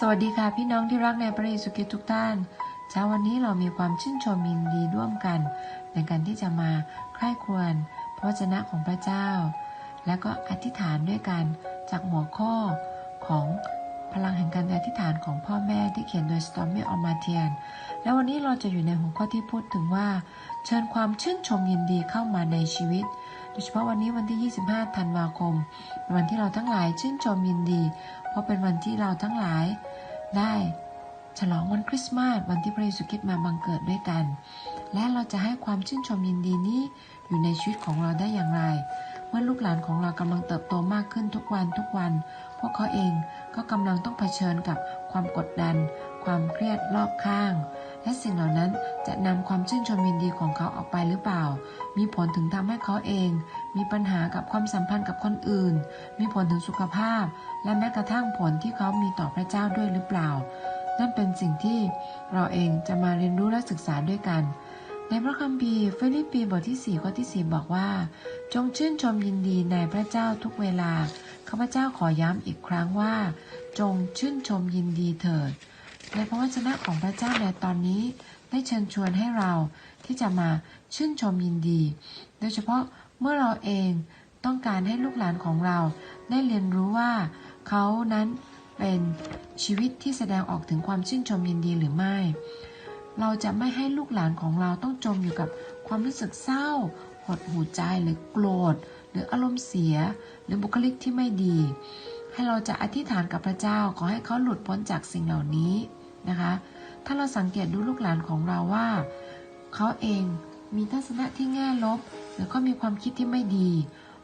สวัสดีค่ะพี่น้องที่รักในพระเยซูคริสต์ทุกท่าน เช้าวันนี้เรามีความชื่นชมยินดีร่วมกัน ในการที่จะมาใคร่ครวญพระวจนะของพระเจ้า และก็อธิษฐานด้วยกันจากหัวข้อของพลังแห่งการอธิษฐานของพ่อแม่ที่เขียนโดยสตอมมี่ออมาเทียน และวันนี้เราจะอยู่ในหัวข้อที่พูดถึงว่า เชิญความชื่นชมยินดีเข้ามาในชีวิต โดยเฉพาะวันนี้วันที่ 25 ธันวาคมเป็นวันที่เราทั้งหลายชื่นชมยินดี ราะเป็นวันที่เราทั้งหลายได้ ฉลองวันคริสต์มาสวันที่พระเยซูคริสต์มาบังเกิดด้วยกัน และเราจะให้ความชื่นชมยินดีนี้อยู่ในชีวิตของเราได้อย่างไร เมื่อลูกหลานของเรากำลังเติบโตมากขึ้นทุกวันทุกวัน พวกเขาเองก็กำลังต้องเผชิญกับความกดดัน ความเครียดรอบข้าง และสิ่งเหล่านั้นจะนำความชื่นชมยินดีของเขาออกไปหรือเปล่า มีผลถึงทำให้เขาเอง มีปัญหากับความสัมพันธ์กับคนอื่น มีผลถึงสุขภาพ และแม้กระทั่งผลที่เขามีต่อพระเจ้าด้วยหรือเปล่า นั่นเป็นสิ่งที่เราเองจะมาเรียนรู้และศึกษาด้วยกัน ในพระคัมภีร์ฟิลิปปีบทที่4ข้อที่4บอกว่า จงชื่นชมยินดีในพระเจ้าทุกเวลาข้าพเจ้าขอย้ำอีกครั้งว่า จงชื่นชมยินดีเถิด ในพระวจนะของพระเจ้าในตอนนี้ได้เชิญชวนให้เราที่จะมาชื่นชมยินดี โดยเฉพาะเมื่อเราเองต้องการให้ลูกหลานของเราได้เรียนรู้ว่า เขานั้นเป็นชีวิตที่แสดงออกถึงความชื่นชมยินดีหรือไม่ เราจะไม่ให้ลูกหลานของเราต้องจมอยู่กับความรู้สึกเศร้า หดหูใจหรือโกรธ หรืออารมณ์เสีย หรือบุคลิกที่ไม่ดี ให้เราจะอธิษฐานกับพระเจ้าขอให้เขาหลุดพ้นจากสิ่งเหล่านี้ นะคะ ถ้าเราสังเกตดูลูกหลานของเราว่า เขาเองมีทัศนะที่แง่ลบ หรือเขามีความคิดที่ไม่ดี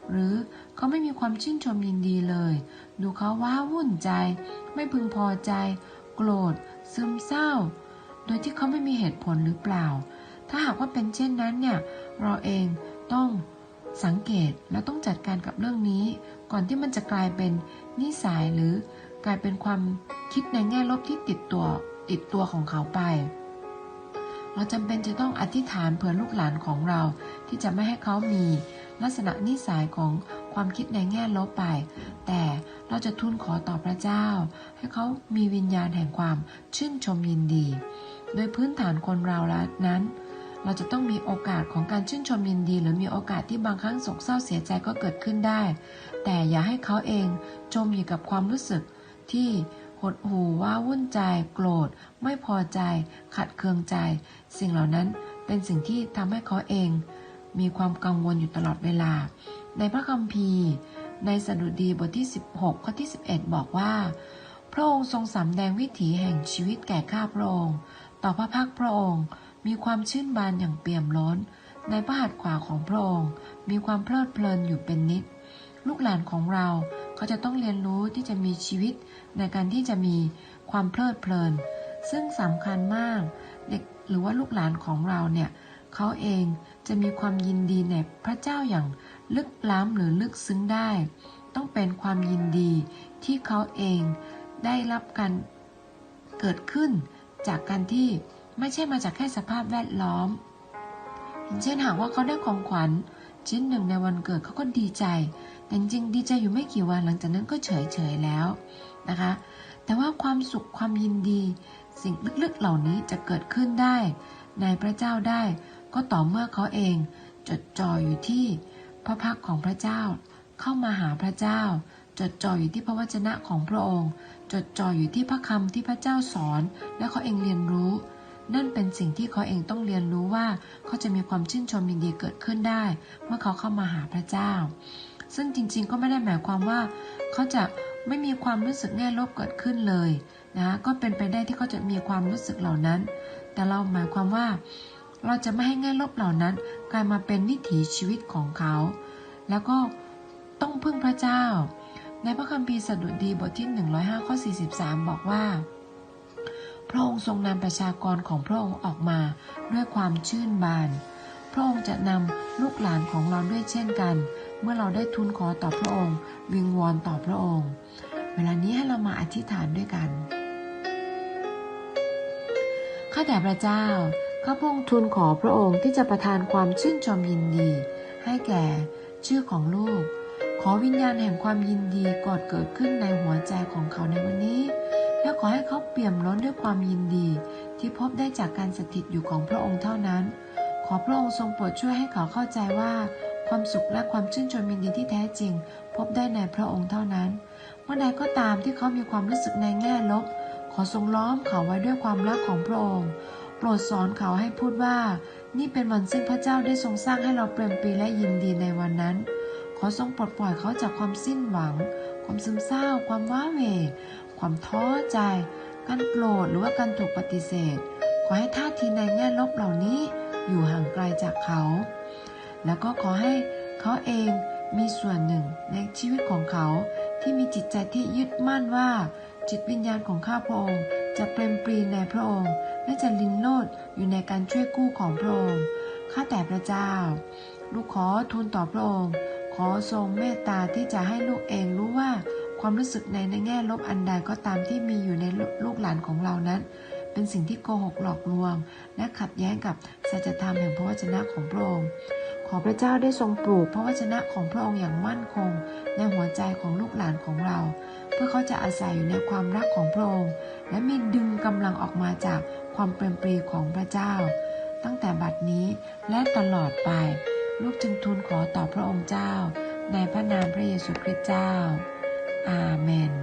หรือเขาไม่มีความชื่นชมยินดีเลย ดูเขาว้าวุ่นใจ ไม่พึงพอใจ โกรธ ซึมเศร้า โดยที่เขาไม่มีเหตุผลหรือเปล่า ถ้าหากว่าเป็นเช่นนั้นเนี่ยเราเองต้องสังเกตและต้องจัดการกับเรื่องนี้ ก่อนที่มันจะกลายเป็นนิสัยหรือกลายเป็นความคิดในแง่ลบที่ติดตัว ติดตัวของเขาไป เราจำเป็นจะต้องอธิษฐานเผื่อลูกหลานของเราที่จะไม่ให้เขามีลักษณะนิสัยของความคิดในแง่ลบไป แต่เราจะทูลขอต่อพระเจ้า ให้เขามีวิญญาณแห่งความชื่นชมยินดี โดยพื้นฐานคนเราแล้วนั้น เราจะต้องมีโอกาสของการชื่นชมยินดี หรือมีโอกาสที่บางครั้งโศกเศร้าเสียใจก็เกิดขึ้นได้ แต่อย่าให้เขาเองจมอยู่กับความรู้สึกที่ หดหู่ว่าวุ่นใจ โกรธ ไม่พอใจ ขัดเคืองใจ สิ่งเหล่านั้นเป็นสิ่งที่ทำให้เขาเอง มีความกังวลอยู่ตลอดเวลา ในพระคัมภีร์ ในสดุดีบทที่ 16 ข้อที่ 11 บอกว่า พระองค์ทรงสำแดงวิถีแห่งชีวิตแก่ข้าพระองค์ ต่อพระพักพระองค์ มีความชื่นบานอย่างเปี่ยมล้น ในพระหัตถ์ขวาของพระองค์ มีความเพลิดเพลินอยู่เป็นนิด ลูกหลานของเรา เขาจะต้องเรียนรู้ที่จะมีชีวิตในการที่จะมีความเพลิดเพลิน ซึ่งสำคัญมากเด็กหรือว่าลูกหลานของเราเนี่ยเขาเองจะมีความยินดีในพระเจ้าอย่างลึกล้ำหรือลึกซึ้งได้ ต้องเป็นความยินดีที่เขาเองได้รับการเกิดขึ้น จากการที่ไม่ใช่มาจากแค่สภาพแวดล้อมอย่างเช่นหากว่าเขาได้ของขวัญชิ้นหนึ่งในวันเกิดเขาก็ดีใจ แต่จริงดีใจอยู่ไม่กี่วันหลังจากนั้นก็เฉยเฉยแล้วนะคะ แต่ว่าความสุขความยินดี สิ่งลึกๆเหล่านี้จะเกิดขึ้นได้ในพระเจ้าได้ ก็ต่อเมื่อเขาเองจดจ่ออยู่ที่พระพักของพระเจ้า เข้ามาหาพระเจ้า จดจ่ออยู่ที่พระวจนะของพระองค์ จดจ่ออยู่ที่พระคำที่พระเจ้าสอน และเขาเองเรียนรู้ นั่นเป็นสิ่งที่เขาเองต้องเรียนรู้ว่าเขาจะมีความชื่นชมยินดีเกิดขึ้นได้ เมื่อเขาเข้ามาหาพระเจ้า ซึ่งจริงๆ ก็ไม่ได้หมายความว่า เขาจะไม่มีความรู้สึกแง่ลบเกิดขึ้นเลยนะก็เป็นไปได้ที่เขาจะมีความรู้สึกเหล่านั้น แต่เราหมายความว่า เราจะไม่ให้แง่ลบเหล่านั้น กลายมาเป็นวิถีชีวิตของเขา แล้วก็ต้องพึ่งพระเจ้า ในพระคัมภีร์สดุดีบทที่ 105ข้อ43 บอกว่า พระองค์ทรงนำประชากรของพระองค์ออกมาด้วยความชื่นบาน พระองค์จะนำลูกหลานของเราด้วยเช่นกัน เมื่อเราได้ทูลขอต่อพระองค์ วิงวอนต่อพระองค์ เวลานี้ให้เรามาอธิษฐานด้วยกัน ข้าแต่พระเจ้า ข้าพงทูลขอพระองค์ที่จะประทานความชื่นชมยินดี ให้แก่ชื่อของลูก ขอวิญญาณแห่งความยินดีกอดเกิดขึ้นในหัวใจของเขาในวันนี้ และขอให้เขาเปี่ยมล้นด้วยความยินดี ที่พบได้จากการสถิตอยู่ของพระองค์เท่านั้น ขอพระองค์ทรงโปรดช่วยให้เขาเข้าใจว่า ความสุขและความชื่นชมยินดีที่แท้จริง พบได้ในพระองค์เท่านั้น เมื่อใดก็ตามที่เขามีความรู้สึกในแง่ลบ ขอทรงล้อมเขาไว้ด้วยความรักของพระองค์ โปรดสอนเขาให้พูดว่า นี่เป็นวันซึ่งพระเจ้าได้ทรงสร้างให้เราเปลี่ยนปีและยินดีในวันนั้น ขอทรงปลดปล่อยเขาจากความสิ้นหวัง ความซึมเศร้า ความว้าเหวความท้อใจ การโกรธหรือว่าการถูกปฏิเสธ ขอให้ท่าทีในแง่ลบเหล่านี้อยู่ห่างไกลจากเขา แล้วก็ขอให้เขาเองมีส่วนหนึ่งในชีวิตของเขาที่มีจิตใจที่ยึดมั่นว่า จิตวิญญาณของข้าพระองค์จะเปรมปรีในพระองค์และจะลินโลดอยู่ในการช่วยกู้ของพระองค์ข้าแต่พระเจ้า ลูกขอทูลต่อพระองค์ ขอทรงเมตตาที่จะให้ลูกเองรู้ว่าความรู้สึกในในแง่ลบอันใดก็ตามที่มีอยู่ในลูกหลานของเรานั้น เป็นสิ่งที่โกหกหลอกลวง และขัดแย้งกับสัจธรรมแห่งพระวจนะของพระองค์ ขอพระเจ้าได้ทรงปลูกพระวจนะของพระองค์อย่างมั่นคง ในหัวใจของลูกหลานของเรา เพื่อเขาจะอาศัยอยู่ในความรักของพระองค์ และมีดึงกำลังออกมาจากความเปรมปรีของพระเจ้า ตั้งแต่บัดนี้และตลอดไป ลูกจึงทูลขอต่อพระองค์เจ้า ในพระนามพระเยซูคริสต์เจ้า อาเมน